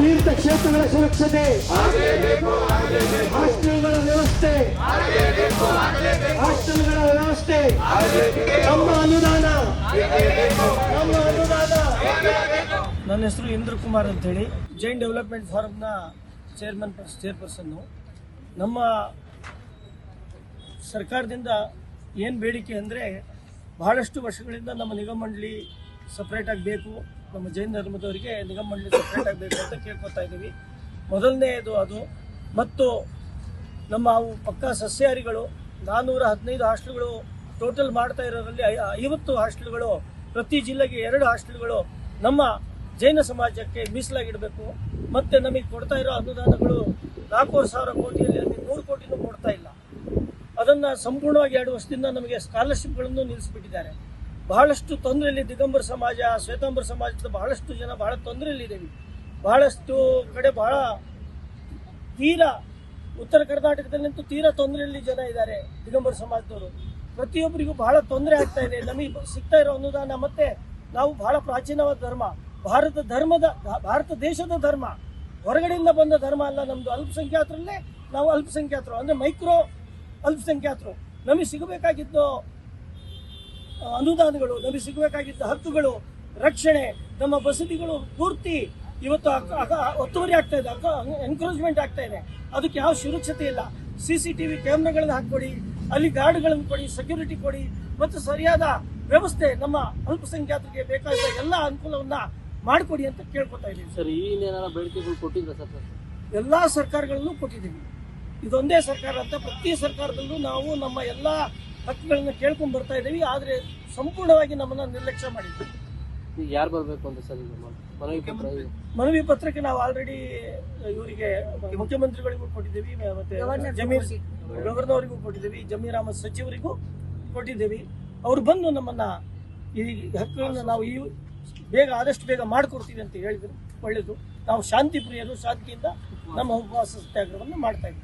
ತೀರ್ಥಕ್ಷೇತ್ರಗಳ ಸುರಕ್ಷತೆ. ಹಾಸ್ಟೆಲ್ಗಳ ವ್ಯವಸ್ಥೆ. ಹಾಸ್ಟೆಲ್ಗಳ ವ್ಯವಸ್ಥೆ. ನಮ್ಮ ಅನುದಾನ. ನಮ್ಮ ಅನುದಾನ. ನನ್ನ ಹೆಸರು ಇಂದ್ರ ಕುಮಾರ್ ಅಂತ ಹೇಳಿ ಜೈನ್ ಡೆವಲಪ್ಮೆಂಟ್ ಫಾರಂನ ಚೇರ್ಮನ್ ಚೇರ್ಪರ್ಸನ್ನು ನಮ್ಮ ಸರ್ಕಾರದಿಂದ ಏನು ಬೇಡಿಕೆ ಅಂದರೆ ಬಹಳಷ್ಟು ವರ್ಷಗಳಿಂದ ನಮ್ಮ ನಿಗಮ ಮಂಡಳಿ ಸಪ್ರೇಟ್ ಆಗಬೇಕು ನಮ್ಮ ಜೈನ ಧರ್ಮದವರಿಗೆ ನಿಗಮ ಮಂಡಳಿ ಸಪ್ರೇಟ್ ಆಗಬೇಕು ಅಂತ ಕೇಳ್ಕೊತಾ ಇದ್ದೀವಿ. ಮೊದಲನೆಯದು ಅದು. ಮತ್ತು ನಮ್ಮ ಅವು ಪಕ್ಕ ಸಸ್ಯಾಹಾರಿಗಳು ನಾನ್ನೂರ ಹದಿನೈದು ಹಾಸ್ಟೆಲ್ಗಳು ಟೋಟಲ್ ಮಾಡ್ತಾ ಇರೋದ್ರಲ್ಲಿ ಐವತ್ತು ಹಾಸ್ಟೆಲ್ಗಳು, ಪ್ರತಿ ಜಿಲ್ಲೆಗೆ ಎರಡು ಹಾಸ್ಟೆಲ್ಗಳು ನಮ್ಮ ಜೈನ ಸಮಾಜಕ್ಕೆ ಮೀಸಲಾಗಿಡಬೇಕು. ಮತ್ತು ನಮಗೆ ಕೊಡ್ತಾ ಇರೋ ಅನುದಾನಗಳು ನಾಲ್ಕೂವರೆ ಸಾವಿರ ಕೋಟಿಯಲ್ಲಿ ನೂರು ಕೋಟಿನೂ ಕೊಡ್ತಾ ಇಲ್ಲ ಅದನ್ನ ಸಂಪೂರ್ಣವಾಗಿ ಎರಡು ವರ್ಷದಿಂದ ನಮಗೆ ಸ್ಕಾಲರ್ಶಿಪ್ಗಳನ್ನು ನಿಲ್ಲಿಸಿಬಿಟ್ಟಿದ್ದಾರೆ. ಬಹಳಷ್ಟು ತೊಂದರೆಯಲ್ಲಿ ದಿಗಂಬರ ಸಮಾಜ, ಶ್ವೇತಾಂಬರ ಸಮಾಜದ ಬಹಳಷ್ಟು ಜನ ಬಹಳ ತೊಂದರೆಯಲ್ಲಿದ್ದೇವೆ ಬಹಳಷ್ಟು ಕಡೆ ಬಹಳ ತೀರ ಉತ್ತರ ಕರ್ನಾಟಕದಲ್ಲಂತೂ ತೀರಾ ತೊಂದರೆಯಲ್ಲಿ ಜನ ಇದ್ದಾರೆ ದಿಗಂಬರ ಸಮಾಜದವರು. ಪ್ರತಿಯೊಬ್ಬರಿಗೂ ಬಹಳ ತೊಂದರೆ ಆಗ್ತಾ ಇದೆ. ನಮಗೆ ಸಿಗ್ತಾ ಇರೋ ಅನುದಾನ ಮತ್ತೆ ನಾವು ಬಹಳ ಪ್ರಾಚೀನವಾದ ಧರ್ಮ. ಭಾರತ ಧರ್ಮದ, ಭಾರತ ದೇಶದ ಧರ್ಮ. ಹೊರಗಡೆಯಿಂದ ಬಂದ ಧರ್ಮ ಅಲ್ಲ ನಮ್ದು. ಅಲ್ಪಸಂಖ್ಯಾತರಲ್ಲೇ ನಾವು ಅಲ್ಪಸಂಖ್ಯಾತರು. ಅಂದ್ರೆ ಮೈಕ್ರೋ ಅಲ್ಪಸಂಖ್ಯಾತರು. ನಮಗೆ ಸಿಗಬೇಕಾಗಿದ್ದ ಅನುದಾನಗಳು ನಮಗೆ ಸಿಗಬೇಕಾಗಿದ್ದ ಹಕ್ಕುಗಳು ರಕ್ಷಣೆ ನಮ್ಮ ಬಸದಿಗಳು ಪೂರ್ತಿ ಇವತ್ತು ಒತ್ತುವರಿ ಆಗ್ತಾ ಇದೆ ಎನ್ಕ್ರೋಚ್ಮೆಂಟ್ ಆಗ್ತಾ ಇದೆ. ಅದಕ್ಕೆ ಯಾವ ಸುರಕ್ಷತೆ ಇಲ್ಲ. ಸಿ ಸಿ ಟಿವಿ ಕ್ಯಾಮ್ರಾಗಳನ್ನ ಹಾಕೊಡಿ ಅಲ್ಲಿ ಗಾರ್ಡ್ಗಳನ್ನು ಕೊಡಿ ಸೆಕ್ಯೂರಿಟಿ ಕೊಡಿ ಮತ್ತು ಸರಿಯಾದ ವ್ಯವಸ್ಥೆ ನಮ್ಮ ಅಲ್ಪಸಂಖ್ಯಾತರಿಗೆ ಬೇಕಾದ ಎಲ್ಲ ಅನುಕೂಲವನ್ನ ಮಾಡಿಕೊಡಿ ಅಂತ ಕೇಳ್ಕೊತಾ ಇದ್ದೀವಿ ಸರ್. ಈ ಬೇಡಿಕೆಗಳು ಕೊಟ್ಟಿದ್ರೆ ಸರ್? ಎಲ್ಲ ಸರ್ಕಾರಗಳಲ್ಲೂ ಕೊಟ್ಟಿದ್ದೀವಿ. ಇದೊಂದೇ ಸರ್ಕಾರ ಅಂತ ಪ್ರತಿ ಸರ್ಕಾರದಲ್ಲೂ ನಾವು ನಮ್ಮ ಎಲ್ಲ ಹಕ್ಕುಗಳನ್ನ ಕೇಳ್ಕೊಂಡು ಬರ್ತಾ ಇದ್ದೀವಿ. ಆದರೆ ಸಂಪೂರ್ಣವಾಗಿ ನಮ್ಮನ್ನ ನಿರ್ಲಕ್ಷ್ಯ ಮಾಡಿದ್ದೀವಿ ಯಾರು ಬರಬೇಕು ಅಂತ ಸರ್ ಮನವಿ ಪತ್ರ? ಮನವಿ ಪತ್ರಕ್ಕೆ ನಾವು ಆಲ್ರೆಡಿ ಇವರಿಗೆ ಮುಖ್ಯಮಂತ್ರಿಗಳಿಗೂ ಕೊಟ್ಟಿದ್ದೀವಿ ಮತ್ತೆ ಜಮೀರ್ ಗವರ್ನರ್ ಅವರಿಗೂ ಕೊಟ್ಟಿದ್ದೀವಿ ಜಮೀರ್ ಅಹಮದ್ ಸಚಿವರಿಗೂ ಕೊಟ್ಟಿದ್ದೀವಿ. ಅವ್ರು ಬಂದು ನಮ್ಮನ್ನ ಈ ಹಕ್ಕುಗಳನ್ನ ನಾವು ಈ ಬೇಗ ಆದಷ್ಟು ಬೇಗ ಮಾಡಿಕೊಡ್ತೀವಿ ಅಂತ ಹೇಳಿದ್ರು. ಒಳ್ಳೆಯದು ನಾವು ಶಾಂತಿ ಪ್ರಿಯರು ಶಾಂತಿಯಿಂದ ನಮ್ಮ ಉಪವಾಸ ಸತ್ಯಾಗ್ರಹವನ್ನು ಮಾಡ್ತಾ ಇದ್ದೀವಿ.